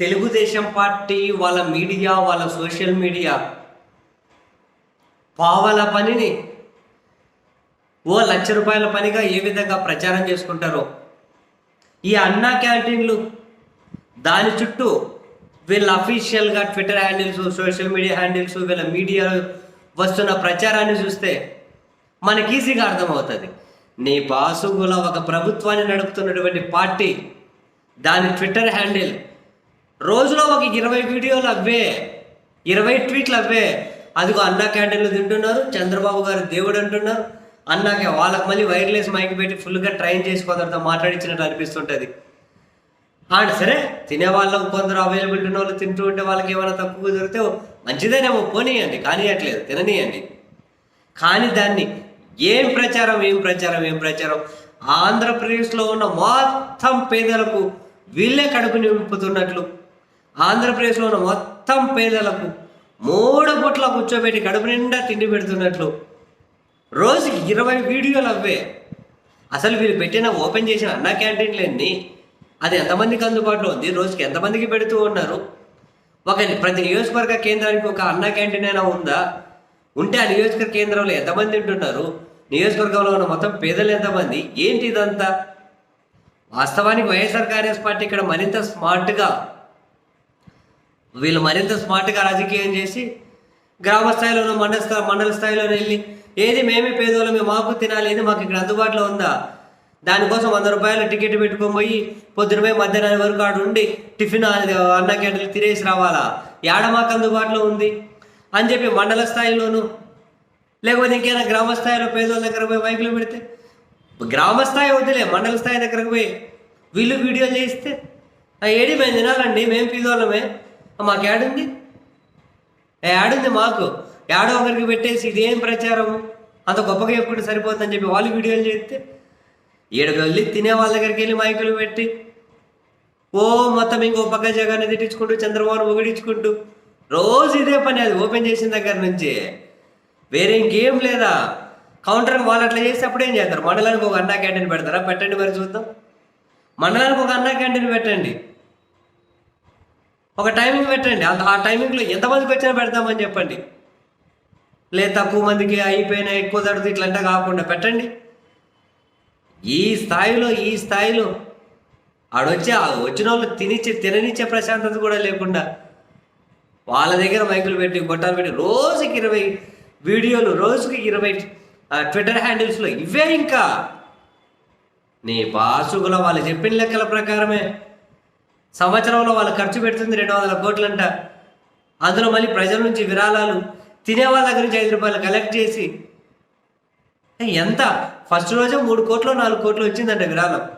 Telugu Desam party వాళ్ళ media వాళ్ళ social media పావల పనిని ఓ లక్ష రూపాయల పనిగా ఏ విధంగా ప్రచారం చేసుకుంటారో ఈ అన్నా క్యాంటీన్లు దాని చుట్టూ వీళ్ళ అఫీషియల్గా Twitter handles social media handles వీళ్ళ మీడియా వస్తున్న ప్రచారాన్ని చూస్తే మనకి ఈజీగా అర్థమవుతుంది. నీ బాసుగుల ఒక ప్రభుత్వాన్ని నడుపుతున్నటువంటి పార్టీ దాని ట్విట్టర్ హ్యాండిల్ రోజులో ఒక ఇరవై వీడియోలు అవే. ఇరవై ట్వీట్లు అవే. అదిగో అన్నా క్యాంటీన్లు తింటున్నారు చంద్రబాబు గారు దేవుడు అంటున్నారు. అన్నాకే వాళ్ళకి మళ్ళీ వైర్లెస్ మైక్ పెట్టి ఫుల్గా ట్రైన్ చేసి కొందరితో మాట్లాడించినట్టు అనిపిస్తుంటుంది. అండ్ సరే తినే వాళ్ళకు కొందరు అవైలబిలిటీ ఉన్న వాళ్ళు తింటూ ఉంటే వాళ్ళకి ఏమైనా తక్కువ దొరికితే మంచిదేనేమో పోనీయండి కానియట్లేదు తిననీయండి. కానీ దాన్ని ఏం ప్రచారం ఏం ప్రచారం ఏం ప్రచారం? ఆంధ్రప్రదేశ్లో ఉన్న మొత్తం పేదలకు వీళ్ళే కడుపు నింపుతున్నట్లు ఆంధ్రప్రదేశ్లో ఉన్న మొత్తం పేదలకు మూడు పుట్ల కూర్చోబెట్టి కడుపు నిండా తిండి పెడుతున్నట్లు. రోజుకి ఇరవై వీడియోలు అవే. అసలు వీళ్ళు పెట్టిన ఓపెన్ చేసిన అన్న క్యాంటీన్లన్నీ అది ఎంతమందికి అందుబాటులో ఉంది? రోజుకి ఎంతమందికి పెడుతూ ఉన్నారు? ఒక ప్రతి నియోజకవర్గ కేంద్రానికి ఒక అన్న క్యాంటీన్ అయినా ఉందా? ఉంటే ఆ నియోజకవర్గ కేంద్రంలో ఎంతమంది ఉంటున్నారు? నియోజకవర్గంలో ఉన్న మొత్తం పేదలు ఎంతమంది? ఏంటి ఇదంతా? వాస్తవానికి వైఎస్ఆర్ కాంగ్రెస్ పార్టీ ఇక్కడ మరింత స్మార్ట్గా వీళ్ళు మరింత స్మార్ట్గా రాజకీయం చేసి గ్రామ స్థాయిలోనూ మండల స్థాయి మండల స్థాయిలోనూ వెళ్ళి ఏది మేమే పేదోళ్ళమే మాకు తినాలి ఏది మాకు ఇక్కడ అందుబాటులో ఉందా? దానికోసం వంద రూపాయలు టికెట్ పెట్టుకొని పోయి పొద్దున పోయి మధ్యాహ్నం వరకు ఆడు ఉండి టిఫిన్ అది అన్న క్యాంటీన్లు తినేసి రావాలా? ఏడ మాకు అందుబాటులో ఉంది? అని చెప్పి మండల స్థాయిలోనూ లేకపోతే ఇంకేమైనా గ్రామ స్థాయిలో పేదోళ్ళ దగ్గర పోయి మైకులు పెడితే గ్రామ స్థాయి వద్దులే మండల స్థాయి దగ్గరకు పోయి వీళ్ళు వీడియో చేస్తే "ఆ, ఏడి మేము తినాలండి మేము పేదోళ్ళమే మాకు ఏడుంది? యాడుంది మాకు. యాడో ఒకరికి పెట్టేసి ఇదేం ప్రచారం? అంత గొప్పగా చెప్పుకుంటే సరిపోతుందని చెప్పి వాళ్ళు వీడియోలు చేస్తే. ఏడు వెళ్ళి తినే వాళ్ళ దగ్గరికి వెళ్ళి మైకులు పెట్టి. ఓ మొత్తం ఇంకో పక్క జగాన్ని తిట్టించుకుంటూ చంద్రబాబు ఒగిడించుకుంటూ రోజు ఇదే పని అది ఓపెన్ చేసిన దగ్గర నుంచి. వేరే ఇంకేం లేదా? కౌంటర్కి వాళ్ళు అట్లా చేస్తే అప్పుడు ఏం చేస్తారు? మండలానికి ఒక అన్నా క్యాంటీన్ పెడతారా? పెట్టండి మరి చూద్దాం. మండలానికి ఒక అన్నా క్యాంటీన్ పెట్టండి. ఒక టైమింగ్ పెట్టండి. అంత ఆ టైమింగ్లో ఎంతమందికి వచ్చినా పెడతామని చెప్పండి. లేదు తక్కువ మందికి అయిపోయినా ఎక్కువ తడుతుంది ఇట్లంటే కాకుండా పెట్టండి. ఈ స్థాయిలో ఈ స్థాయిలో ఆడొచ్చి ఆ వచ్చిన వాళ్ళు తినిచ్చే తిననిచ్చే ప్రశాంతత కూడా లేకుండా వాళ్ళ దగ్గర మైకులు పెట్టి గొట్టాలు పెట్టి రోజుకి ఇరవై వీడియోలు రోజుకి ఇరవై ఆ, ట్విట్టర్ హ్యాండిల్స్లో ఇవే ఇంకా. నీ బాసుగుల వాళ్ళు చెప్పిన లెక్కల ప్రకారమే సంవత్సరంలో వాళ్ళు ఖర్చు పెడుతుంది రెండు వందల కోట్లంట. అందులో మళ్ళీ ప్రజల నుంచి విరాళాలు తినే వాళ్ళ దగ్గర నుంచి ఐదు రూపాయలు కలెక్ట్ చేసి. ఎంత? ఫస్ట్ రోజే మూడు కోట్లు నాలుగు కోట్లు వచ్చిందంట విరాళం.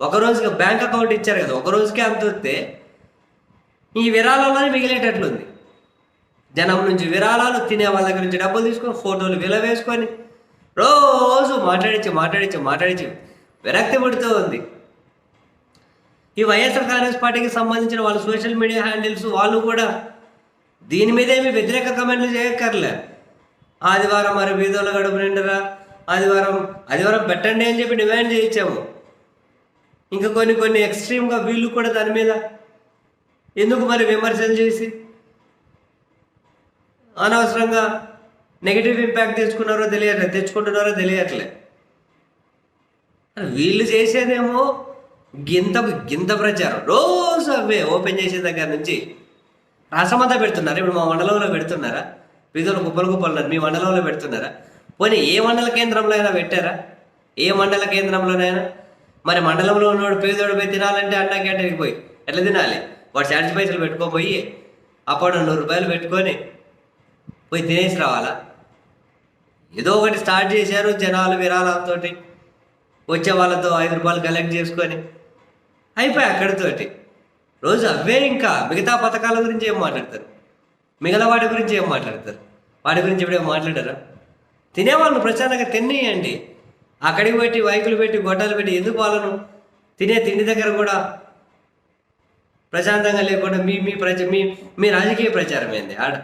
ఒక రోజుకి బ్యాంక్ అకౌంట్ ఇచ్చారు కదా ఒక రోజుకే అంత వస్తే ఈ విరాళంలోనే మిగిలేటట్లుంది. జనం నుంచి విరాళాలు తినే వాళ్ళ దగ్గర నుంచి డబ్బులు తీసుకొని ఫోటోలు విలవేసుకొని రోజు మాట్లాడించి మాట్లాడించి మాట్లాడించి విరక్తి పుడుతూ ఉంది. ఈ వైఎస్ఆర్ కాంగ్రెస్ పార్టీకి సంబంధించిన వాళ్ళ సోషల్ మీడియా హ్యాండిల్స్ వాళ్ళు కూడా దీని మీద ఏమి వ్యతిరేక కమెంట్లు చేయక్కర్లే. ఆదివారం మరి వీధుల గడుపు నిండరా. ఆదివారం ఆదివారం పెట్టండి అని చెప్పి డిమాండ్ చేయించాము. ఇంకా కొన్ని కొన్ని ఎక్స్ట్రీమ్గా వీళ్ళు కూడా దాని మీద ఎందుకు మరి విమర్శలు చేసి అనవసరంగా నెగిటివ్ ఇంపాక్ట్ తెచ్చుకున్నారో తెలియట్లే తెచ్చుకుంటున్నారో తెలియట్లే. వీళ్ళు చేసేదేమో గింతకు గింత ప్రచారం. రోజు అవే ఓపెన్ చేసే దగ్గర నుంచి రసమంతా పెడుతున్నారు? ఇప్పుడు మా మండలంలో పెడుతున్నారా? వీధులు కుప్పలు కుప్పలున్నారు మీ మండలంలో పెడుతున్నారా? పోనీ ఏ మండల కేంద్రంలో అయినా పెట్టారా? ఏ మండల కేంద్రంలోనైనా? మరి మండలంలో ఉన్నవాడు పేదోడు పోయి తినాలంటే అన్నా క్యాంటీన్కి పోయి ఎట్లా తినాలి? వాడు ఛార్జ్ పైసలు పెట్టుకోపోయి అప్పుడు నూరు రూపాయలు పెట్టుకొని పోయి తినేసి రావాలా? ఏదో ఒకటి స్టార్ట్ చేశారు జనాలు విరాళాలతోటి. వచ్చే వాళ్ళతో ఐదు రూపాయలు కలెక్ట్ చేసుకొని అయిపోయి అక్కడితోటి. రోజు అవే ఇంకా మిగతా పథకాల గురించి ఏం మాట్లాడతారు? మిగతా వాటి గురించి ఏం మాట్లాడతారు? వాటి గురించి ఇప్పుడు ఏం మాట్లాడారా? తినేవాళ్ళు ప్రశాంతంగా తినేయండి అక్కడికి పెట్టి వైకులు పెట్టి గొడ్డలు పెట్టి ఎందుకు పాలను తినే తిండి దగ్గర కూడా ప్రశాంతంగా లేకుండా మీ మీ ప్రచ మీ మీ రాజకీయ ప్రచారం ఏంది ఆడ